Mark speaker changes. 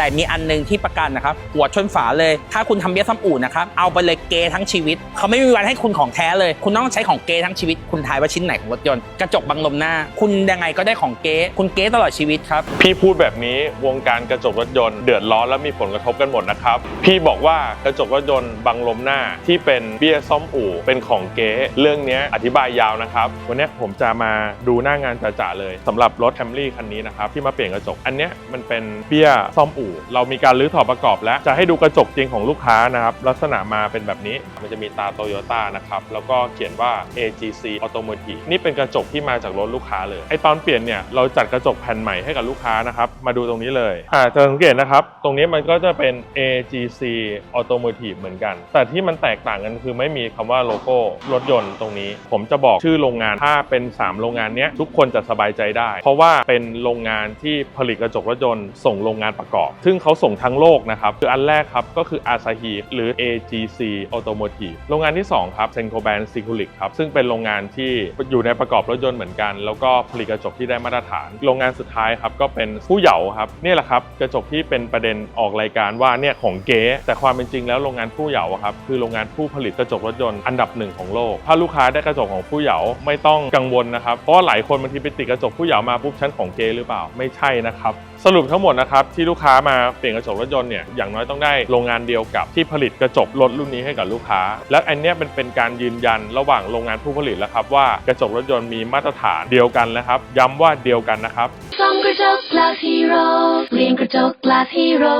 Speaker 1: แต่มีอันหนึงที่ประกันนะครับ หัวชนฝาเลย ถ้าคุณทำเบี้ยซ้ำอู่นะครับ เอาไปเลยเกทั้งชีวิต เขาไม่มีวันให้คุณของแท้เลย คุณต้องใช้ของเกทั้งชีวิต คุณทายว่าชิ้นไหนของรถยนต์ กระจกบังลมหน้า คุณยังไงก็ได้ของเกคุณเกตลอดชีวิตครับ
Speaker 2: พี่พูดแบบนี้วงการกระจกรถยนต์เดือดร้อนและมีผลกระทบกันหมดนะครับ พี่บอกว่ากระจกรถยนต์บังลมหน้าที่เป็นเบี้ยซ่อมอู่เป็นของเก๊เรื่องนี้อธิบายยาวนะครับ วันนี้ผมจะมาดูหน้างานจ่าๆเลยสำหรับรถแคมรี่คันนี้นะครับที่มาเปลี่ยนกระจกอันนี้มันเป็นเบี้ยซ่อมอู่เรามีการรื้อถอดประกอบแล้ว จะให้ดูกระจกจริงของลูกค้านะครับ ลักษณะมาเป็นแบบนี้ มันจะมีตาโตโยต้านะครับ แล้วก็เขียนว่า AGC Automotive นี่เป็นกระจกที่มาจากรถลูกค้าเลย ไอตอนเปลี่ยนเนี่ย เราจัดกระจกแผ่นใหม่ให้กับลูกค้านะครับ มาดูตรงนี้เลย อ่าจะสังเกตนะครับ ตรงนี้มันก็จะเป็น AGC Automotive เหมือนกัน แต่ที่มันแตกต่างกันคือไม่มีคำว่าโลโก้รถยนต์ตรงนี้ ผมจะบอกชื่อโรงงาน ถ้าเป็น 3 โรงงานเนี้ยทุกคนจะสบายใจได้ เพราะว่าเป็นโรงงานที่ผลิตกระจกรถยนต์ส่งโรงงานประกอบซึ่งเขาส่งทั้งโลกนะครับ คืออันแรกครับ ก็คือ Asahi หรือ AGC Automotive โรงงานที่ 2 ครับ Senkoban s i c u l i c ครับ ซึ่งเป็นโรงงานที่อยู่ในประกอบรถยนต์เหมือนกัน แล้วก็ผลิตกระจกที่ได้มาตรฐาน โรงงานสุดท้ายครับก็เป็นผู้เหยาครับนี่แหละครับกระจกที่เป็นประเด็นออกรายการว่าเนี่ยของเก๊แต่ความเป็นจริงแล้วโรงงานผู้เหยาครับคือโรงงานผู้ผลิตกระจกรถยนต์อันดับหนึ่งของโลก ถ้าลูกค้าได้กระจกของผู้เหยาไม่ต้องกังวลนะครับเพราะว่าหลายคนบางทีไปติดกระจกผู้เหยามาปุ๊บชั้นของเก๊หรือเปล่าไม่ใช่นะครับสรุปทั้งหมดนะครับที่ลูกค้ามาเปลี่ยนกระจกรถยนต์เนี่ยอย่างน้อยต้องได้โรงงานเดียวกับที่ผลิตกระจกรถรุ่นนี้ให้กับลูกค้า และอันเนี้ยเป็นเป็นการยืนยันระหว่างโรงงานผู้ผลิตแล้วครับว่ากระจกรถยนต์มีมาตรฐานเดียวกันนะครับ ย้ำว่าเดียวกันนะครับ
Speaker 3: ซ่อมกระจก Glass Hero เปลี่ยนกระจก Glass Hero